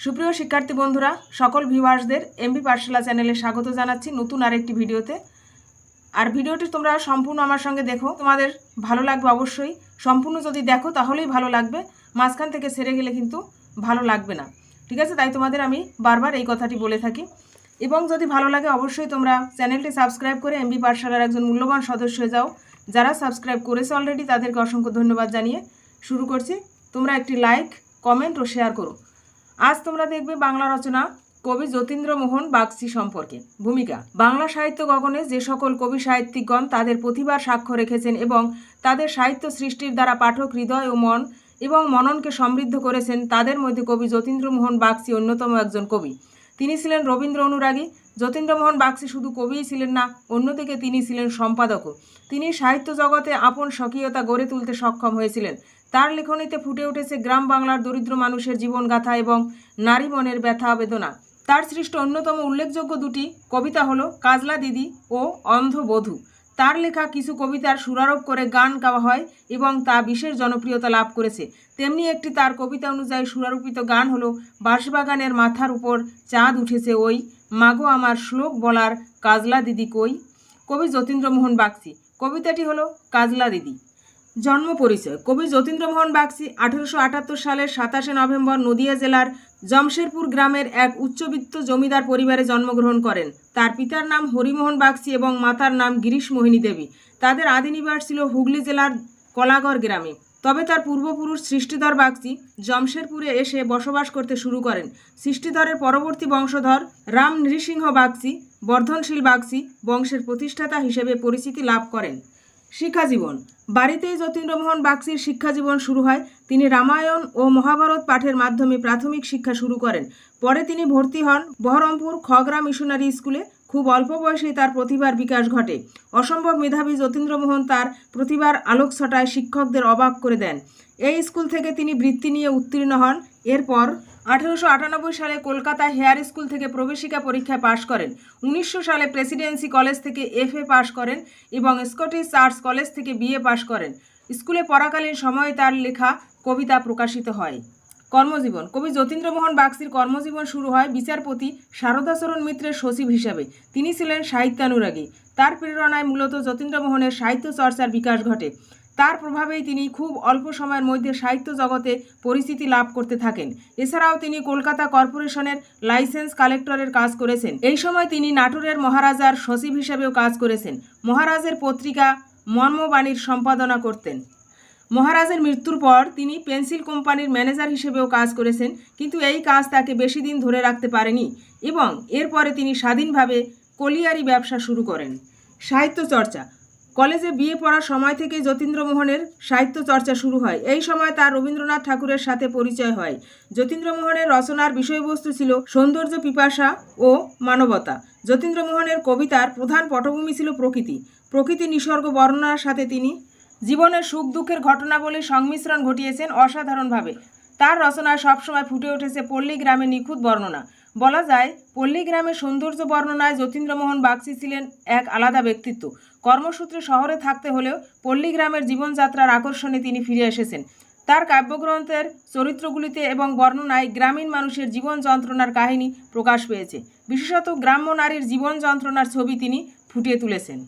সুপ্রিয় শিক্ষার্থী বন্ধুরা, সকল ভিউয়ার্সদের এমবি পাঠশালা চ্যানেলে স্বাগত জানাচ্ছি নতুন আরেকটি ভিডিওতে। আর ভিডিওটি তোমরা সম্পূর্ণ আমার সঙ্গে দেখো। তোমাদের ভালো লাগবে অবশ্যই। সম্পূর্ণ যদি দেখো, তাহলেই ভালো লাগবে। মাঝখান থেকে সেরে গেলে কিন্তু ভালো লাগবে না। ঠিক আছে? তাই তোমাদের আমি বারবার এই কথাটি বলে থাকি। এবং যদি ভালো লাগে, অবশ্যই তোমরা চ্যানেলটি সাবস্ক্রাইব করে এমবি পাঠশালার একজন মূল্যবান সদস্য হয়ে যাও। যারা সাবস্ক্রাইব করেছে অলরেডি তাদেরকে অসংখ্য ধন্যবাদ জানিয়ে শুরু করছি। তোমরা একটি লাইক কমেন্ট ও শেয়ার করো। আজ তোমরা দেখবে বাংলা রচনা কবি যতীন্দ্রমোহন বাগচি সম্পর্কে। ভূমিকা, বাংলা সাহিত্য গগনে যে সকল কবি সাহিত্যিকগণ তাদের প্রতিভার সাক্ষ্য রেখেছেন এবং তাদের সাহিত্য সৃষ্টির দ্বারা পাঠক হৃদয় ও মন এবং মননকে সমৃদ্ধ করেছেন তাদের মধ্যে কবি যতীন্দ্রমোহন বাগচি অন্যতম একজন কবি। তিনি ছিলেন রবীন্দ্র অনুরাগী। যতীন্দ্রমোহন বাগচি শুধু কবিই ছিলেন না, অন্যদিকে তিনি ছিলেন সম্পাদকও। তিনি সাহিত্য জগতে আপন স্বকীয়তা গড়ে তুলতে সক্ষম হয়েছিলেন। তার লেখনীতে ফুটে উঠেছে গ্রাম বাংলার দরিদ্র মানুষের জীবনগাথা এবং নারী মনের ব্যথা বেদনা। তার সৃষ্ট অন্যতম উল্লেখযোগ্য দুটি কবিতা হলো কাজলা দিদি ও অন্ধবধূ তার লেখা কিছু কবিতার সুরারোপ করে গান গাওয়া হয় এবং তা বিশেষ জনপ্রিয়তা লাভ করেছে। তেমনি একটি তার কবিতা অনুযায়ী সুরারোপিত গান হলো বাঁশবাগানের মাথার উপর চাঁদ উঠেছে ওই, মাগো আমার শ্লোক বলার কাজলা দিদি কই? কবি যতীন্দ্রমোহন বাগচি। কবিতাটি হলো কাজলা দিদি। জন্ম পরিচয়। কবি যতীন্দ্রমোহন বাগচি আঠেরোশো আটাত্তর সালের সাতাশে নভেম্বর নদিয়া জেলার জমশেরপুর গ্রামের এক উচ্চবিত্ত জমিদার পরিবারে জন্মগ্রহণ করেন। তার পিতার নাম হরিমোহন বাগচি এবং মাতার নাম গিরিশ মোহিনী দেবী। তাদের আদি নিবাস ছিল হুগলি জেলার কলাগড় গ্রামে। তবে তার পূর্বপুরুষ সৃষ্টিধর বাগচি জমশেরপুরে এসে বসবাস করতে শুরু করেন। সৃষ্টিধরের পরবর্তী বংশধর রাম নৃসিংহ বাগচি, বর্ধনশীল বাগচি বংশের প্রতিষ্ঠাতা হিসেবে পরিচিতি লাভ করেন। শিক্ষাজীবন। বাড়িতেই যতীন্দ্রমোহন বাগচির শিক্ষাজীবন শুরু হয়। তিনি রামায়ণ ও মহাভারত পাঠের মাধ্যমে প্রাথমিক শিক্ষা শুরু করেন। পরে তিনি ভর্তি হন বহরমপুর খগরা মিশনারি স্কুলে। খুব অল্প বয়সেই তার প্রতিভার বিকাশ ঘটে। অসম্ভব মেধাবী যতীন্দ্রমোহন তার প্রতিভার আলোকছটায় শিক্ষকদের অবাক করে দেন। এই স্কুল থেকে তিনি বৃত্তি নিয়ে উত্তীর্ণ হন। এরপর আঠেরোশো আটানব্বই সালে কলকাতা হেয়ার স্কুল থেকে প্রবেশিকা পরীক্ষায় পাশ করেন। উনিশশো সালে প্রেসিডেন্সি কলেজ থেকে এফএ পাশ করেন এবং স্কটিশ আর্টস কলেজ থেকে বিএ পাশ করেন। স্কুলে পড়াকালীন সময়ে তার লেখা কবিতা প্রকাশিত হয়। কর্মজীবন। কবি যতীন্দ্রমোহন বাগচির কর্মজীবন শুরু হয় বিচারপতি শারদাচরণ মিত্রের সচিব হিসাবে। তিনি ছিলেন সাহিত্যানুরাগী। তার প্রেরণায় মূলত যতীন্দ্রমোহনের সাহিত্য চর্চার বিকাশ ঘটে। তার প্রভাবেই তিনি খুব অল্প সময়ের মধ্যে সাহিত্য জগতে পরিচিতি লাভ করতে থাকেন। এছাড়াও তিনি কলকাতা কর্পোরেশনের লাইসেন্স কালেক্টরের কাজ করেছেন। এই সময় তিনি নাটোরের মহারাজার সচিব হিসেবেও কাজ করেছেন। মহারাজের পত্রিকা মর্মবাণীর সম্পাদনা করতেন। মহারাজের মৃত্যুর পর তিনি পেন্সিল কোম্পানির ম্যানেজার হিসেবেও কাজ করেছেন, কিন্তু এই কাজ তাকে বেশি দিন ধরে রাখতে পারেনি এবং এরপরে তিনি স্বাধীনভাবে কলিয়ারি ব্যবসা শুরু করেন। সাহিত্য চর্চা কলেজে বিয়ে পড়ার সময় থেকে যতীন্দ্রমোহনের সাহিত্য চর্চা শুরু হয়। এই সময় তার রবীন্দ্রনাথ ঠাকুরের সাথে পরিচয় হয়। যতীন্দ্রমোহনের রচনার বিষয়বস্তু ছিল সৌন্দর্য পিপাসা ও মানবতা। যতীন্দ্রমোহনের কবিতার প্রধান পটভূমি ছিল প্রকৃতি। প্রকৃতি নিসর্গ বর্ণনার সাথে তিনি জীবনের সুখ দুঃখের ঘটনাবলী সংমিশ্রণ ঘটিয়েছেন অসাধারণভাবে। তার রচনায় সবসময় ফুটে উঠেছে পল্লী গ্রামে নিখুঁত বর্ণনা। বলা যায় পল্লী গ্রামের সৌন্দর্য বর্ণনায় যতীন্দ্রমোহন বাগচি ছিলেন এক আলাদা ব্যক্তিত্ব। কর্মসূত্রে শহরে থাকতে হলেও পল্লী গ্রামের জীবনযাত্রার আকর্ষণে তিনি ফিরে এসেছেন। তার কাব্যগ্রন্থের চরিত্রগুলিতে এবং বর্ণনায় গ্রামীণ মানুষের জীবন যন্ত্রণার কাহিনী প্রকাশ পেয়েছে। বিশেষত গ্রাম্য নারীর জীবন যন্ত্রণার ছবি তিনি ফুটিয়ে তুলেছেন।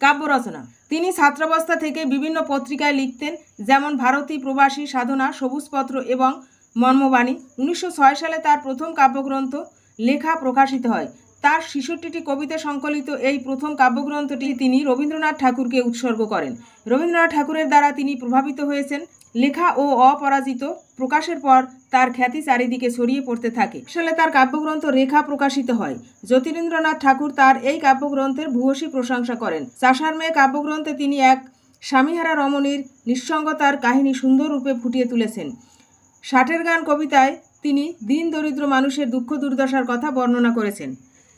কাব্য রচনা। তিনি ছাত্রাবস্থা থেকে বিভিন্ন পত্রিকায় লিখতেন, যেমন ভারতী প্রবাসী সাধনা, সবুজপত্র এবং মর্মবাণী। উনিশশো ছয় সালে তার প্রথম কাব্যগ্রন্থ লেখা প্রকাশিত হয়। তার ছেষট্টিটি কবিতা সংকলিত এই প্রথম কাব্যগ্রন্থটি তিনি রবীন্দ্রনাথ ঠাকুরকে উৎসর্গ করেন। রবীন্দ্রনাথ ঠাকুরের দ্বারা তিনি প্রভাবিত হয়েছেন। লেখা ও অপরাজিত প্রকাশের পর তার খ্যাতি চারিদিকে ছড়িয়ে পড়তে থাকে। সালে তার কাব্যগ্রন্থ রেখা প্রকাশিত হয়। জ্যোতিরেন্দ্রনাথ ঠাকুর তার এই কাব্যগ্রন্থের ভূয়সী প্রশংসা করেন। চাষার মেয়ে কাব্যগ্রন্থে তিনি এক স্বামীহারা রমণীর নিঃসঙ্গতার কাহিনী সুন্দর রূপে ফুটিয়ে তুলেছেন। ষাটের গান কবিতায় তিনি দিন দরিদ্র মানুষের দুঃখ দুর্দশার কথা বর্ণনা করেছেন।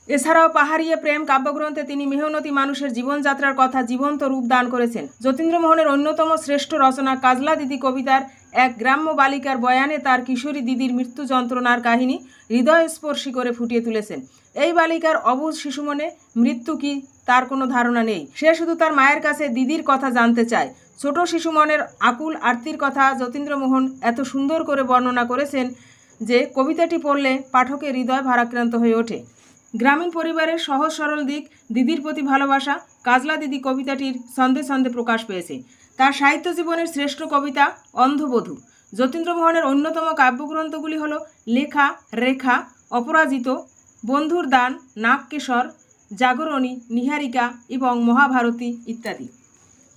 এছাড়াও পাহাড়িয়ে প্রেম কাব্যগ্রন্থে তিনি মেহনতি মানুষের জীবনযাত্রার কথা জীবন্ত রূপ দান করেছেন। যতীন্দ্রমোহনের অন্যতম শ্রেষ্ঠ রচনা কাজলা দিদি কবিতার এক গ্রাম্য বালিকার বয়ানে তার কিশোরী দিদির মৃত্যু যন্ত্রণার কাহিনী হৃদয়স্পর্শী করে ফুটিয়ে তুলেছেন। এই বালিকার অবুজ শিশু মনে মৃত্যু কি তার কোনো ধারণা নেই। সে শুধু তার মায়ের কাছে দিদির কথা জানতে চায়। ছোট শিশু মনের আকুল আরতির কথা যতীন্দ্রমোহন এত সুন্দর করে বর্ণনা করেছেন যে কবিতাটি পড়লে পাঠকের হৃদয় ভারাক্রান্ত হয়ে ওঠে। গ্রামীণ পরিবারের সহজ সরল দিক, দিদির প্রতি ভালোবাসা, কাজলা দিদি কবিতাটির ছন্দে ছন্দে প্রকাশ পেয়েছে। তার সাহিত্য জীবনের শ্রেষ্ঠ কবিতা অন্ধবধূ। যতীন্দ্রমোহনের অন্যতম কাব্যগ্রন্থগুলি হল লেখা, রেখা, অপরাজিত, বন্ধুর দান, নাগকেশর, জাগরণী, নিহারিকা এবং মহাভারতী ইত্যাদি।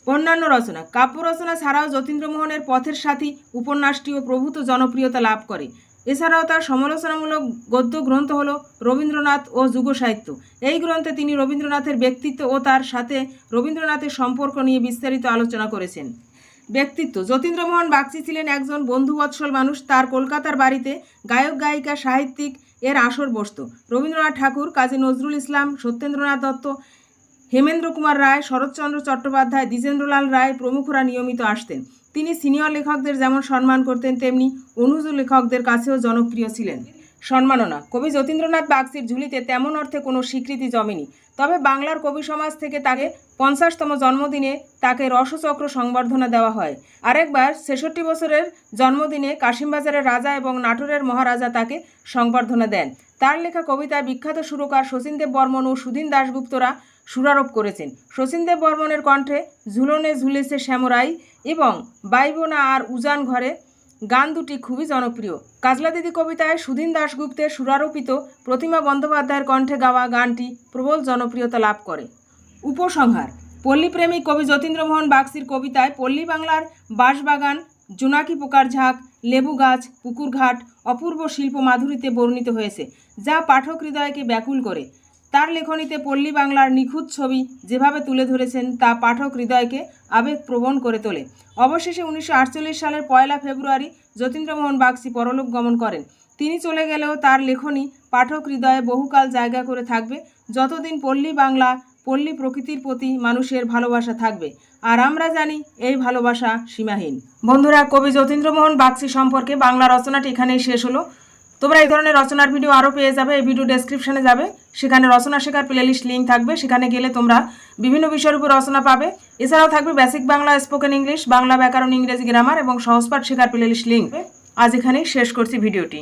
অন্যান্য রচনা। কাব্য রচনা ছাড়াও যতীন্দ্রমোহনের পথের সাথী উপন্যাসটিও প্রভূত জনপ্রিয়তা লাভ করে। এছাড়াও তার সমালোচনামূলক গদ্য গ্রন্থ হল রবীন্দ্রনাথ ও যুগ সাহিত্য এই গ্রন্থে তিনি রবীন্দ্রনাথের ব্যক্তিত্ব ও তার সাথে রবীন্দ্রনাথের সম্পর্ক নিয়ে বিস্তারিত আলোচনা করেছেন। ব্যক্তিত্ব, যতীন্দ্রমোহন বাগচি ছিলেন একজন বন্ধুবৎসল মানুষ। তার কলকাতার বাড়িতে গায়ক, গায়িকা, সাহিত্যিক এর আসর বসত। রবীন্দ্রনাথ ঠাকুর, কাজী নজরুল ইসলাম, সত্যেন্দ্রনাথ দত্ত, হেমেন্দ্র কুমার রায়, শরৎচন্দ্র চট্টোপাধ্যায়, দ্বিজেন্দ্রলাল রায় প্রমুখরা নিয়মিত আসতেন। তিনি সিনিয়র লেখকদের যেমন সম্মান করতেন, তেমনি অনুজ লেখকদের কাছেও জনপ্রিয় ছিলেন। সম্মাননা, কবি যতীন্দ্রনাথ বাগচির ঝুলিতে তেমন অর্থে কোনো স্বীকৃতি জমেনি। তবে বাংলার কবি সমাজ থেকে তাকে পঞ্চাশতম জন্মদিনে তাকে রসচক্র সংবর্ধনা দেওয়া হয়। আরেকবার ছেষট্টি বছরের জন্মদিনে কাশিমবাজারের রাজা এবং নাটোরের মহারাজা তাকে সংবর্ধনা দেন। তার লেখা কবিতায় বিখ্যাত সুরকার শচীনদেব বর্মন ও সুধীন দাশগুপ্তরা সুরারোপ করেছেন। শচীনদেব বর্মনের কণ্ঠে ঝুলনে ঝুলেছে শ্যামরাই এবং বাইবোনা আর উজান ঘরে গান দুটি খুবই জনপ্রিয়। কাজলা দিদি কবিতায় সুধীন দাশগুপ্তের সুরারোপিত প্রতিমা বন্দ্যোপাধ্যায়ের কণ্ঠে গাওয়া গানটি প্রবল জনপ্রিয়তা লাভ করে। উপসংহার পল্লীপ্রেমী কবি যতীন্দ্রমোহন বাগচির কবিতায় পল্লী বাংলার বাঁশবাগান, জোনাকি পোকার ঝাঁক, লেবু গাছ, পুকুরঘাট, অপূর্ব শিল্প মাধুরীতে বর্ণিত হয়েছে, যা পাঠক হৃদয়কে ব্যাকুল করে। তার লেখনীতে পল্লী বাংলার নিখুঁত ছবি যেভাবে তুলে ধরেছেন তা পাঠক হৃদয়কে আবেগপ্রবণ করে তোলে। অবশেষে উনিশশো আটচল্লিশ সালের পয়লা ফেব্রুয়ারি যতীন্দ্রমোহন বাগচি পরলোক গমন করেন। তিনি চলে গেলেও তার লেখনী পাঠক হৃদয়ে বহুকাল জায়গা করে থাকবে। যতদিন পল্লী বাংলা, পল্লী প্রকৃতির প্রতি মানুষের ভালোবাসা থাকবে। আর আমরা জানি এই ভালোবাসা সীমাহীন। বন্ধুরা, কবি যতীন্দ্রমোহন বাগচি সম্পর্কে বাংলা রচনাটি এখানেই শেষ হলো। তোমরা এই ধরনের রচনার ভিডিও আরও পেয়ে যাবে। এই ভিডিও ডেসক্রিপশানে যাবে। সেখানে রচনা শেখার প্লেলিস্ট লিঙ্ক থাকবে। সেখানে গেলে তোমরা বিভিন্ন বিষয়ের উপর রচনা পাবে। এছাড়াও থাকবে basic Bangla spoken English Bangla, ব্যাকরণ, ইংরেজি গ্রামার এবং সহজপাঠ শেখার প্লেলিস্ট লিঙ্ক আজ এখানেই শেষ করছি ভিডিওটি